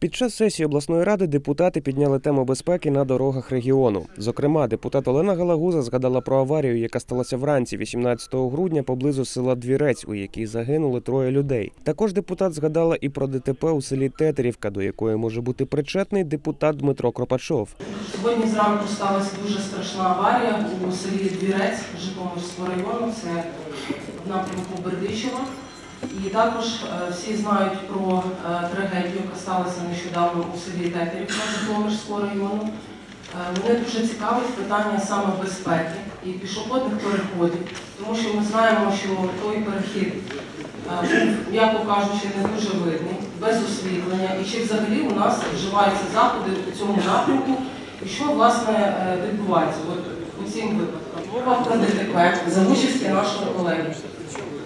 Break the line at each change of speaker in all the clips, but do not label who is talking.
Під час сесії обласної ради депутати підняли тему безпеки на дорогах регіону. Зокрема, депутат Олена Галагуза згадала про аварію, яка сталася вранці 18 грудня поблизу села Двірець, у якій загинули троє людей. Також депутат згадала і про ДТП у селі Тетерівка, до якої може бути причетний депутат Дмитро Кропачов.
Сьогодні зранку сталася дуже страшна аварія у селі Двірець Житомирського району, це напрямку Бердичева. І також е, всі знають про е, трагедію, яка сталася нещодавно у селі Тетерівка Житомирського району. Е, Мене дуже цікавить питання саме безпеки і пішохідних переходів, тому що ми знаємо, що той перехід м'яко кажучи, не дуже видний, без освітлення. І чи взагалі у нас вживаються заходи у цьому напрямку, і що власне відбувається от, у цим про ДТП за участі нашого колеги.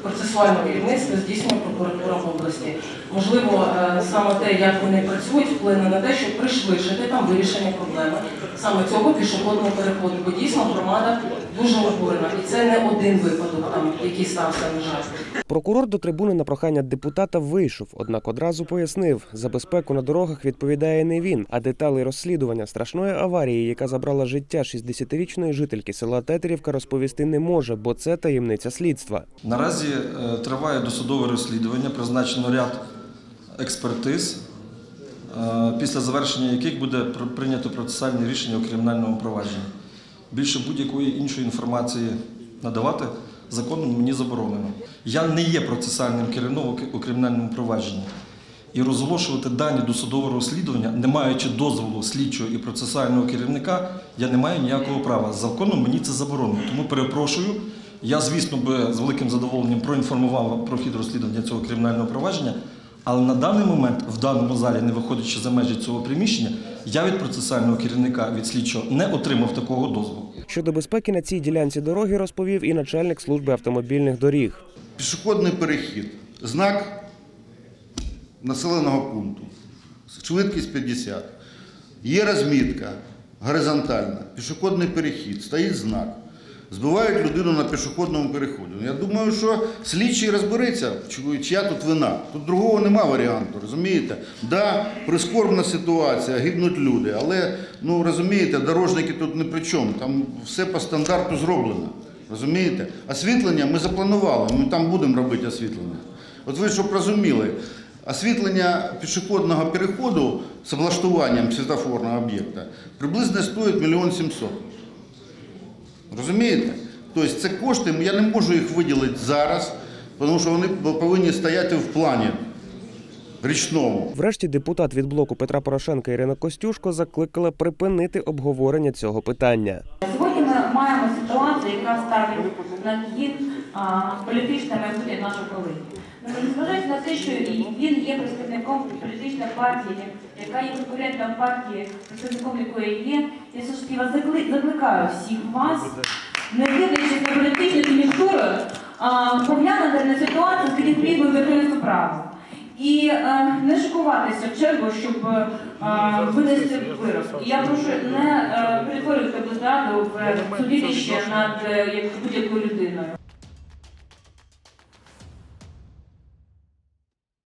Процесуальне керівництво здійснює прокуратура в області. Можливо, е, саме те, як вони працюють, вплине на те, щоб пришвидшити там вирішення проблеми саме цього пішохідного переходу. Бо дійсно громада дуже обурена. І це не один випадок, там, який стався, на жаль.
Прокурор до трибуни на прохання депутата вийшов, однак одразу пояснив, за безпеку на дорогах відповідає не він, а деталі розслідування страшної аварії, яка забрала життя 60-річної жительки села Тетерівка, розповісти не може, бо це таємниця слідства.
Наразі триває досудове розслідування, призначено ряд експертиз, е, після завершення яких буде прийнято процесуальне рішення у кримінальному провадженні. Більше будь-якої іншої інформації надавати законом мені заборонено. Я не є процесуальним керівником у кримінальному провадженні. І розголошувати дані досудового розслідування, не маючи дозволу слідчого і процесуального керівника, я не маю ніякого права. Законом мені це заборонено. Тому перепрошую. Я, звісно, би з великим задоволенням проінформував про хід розслідування цього кримінального провадження, але на даний момент, в даному залі, не виходячи за межі цього приміщення, я від процесуального керівника від слідчого не отримав такого дозволу.
Щодо безпеки на цій ділянці дороги розповів і начальник служби автомобільних доріг.
Пішохідний перехід. Знак населеного пункту. Швидкість 50. Є розмітка горизонтальна. Пішохідний перехід. Стоїть знак. Збивають людину на пішохідному переході. Я думаю, що слідчий розбереться, чия тут вина. Тут другого нема варіанту, розумієте? Да, прискорбна ситуація, гибнуть люди, але ну розумієте, дорожники тут не при чому. Там все по стандарту зроблено. Розумієте? Освітлення ми запланували, ми там будемо робити освітлення. От ви щоб розуміли, освітлення пішохідного переходу з облаштуванням світофорного об'єкта приблизно стоїть мільйон сімсот. Розумієте? Тобто це кошти, я не можу їх виділити зараз, тому що вони повинні стояти в плані річному.
Врешті депутат від блоку Петра Порошенка Ірина Костюшко закликала припинити обговорення цього питання.
Сьогодні ми маємо ситуацію, яка ставить на хід політична політичне майбутнє нашої колеги. Незважаючи на те, що він є представником політичної партії, яка є конкурентом партії, представником якої є, я все ж таки вас закликаю всіх вас, не дивлячись на політичну кон'юнктуру, поглянути на ситуацію з підігрівою верховенства права. І е, не шокуватися в чергу, щоб е, винести вирок. І я прошу не е, перетворювати обласну раду в судилище над е, будь-якою людиною.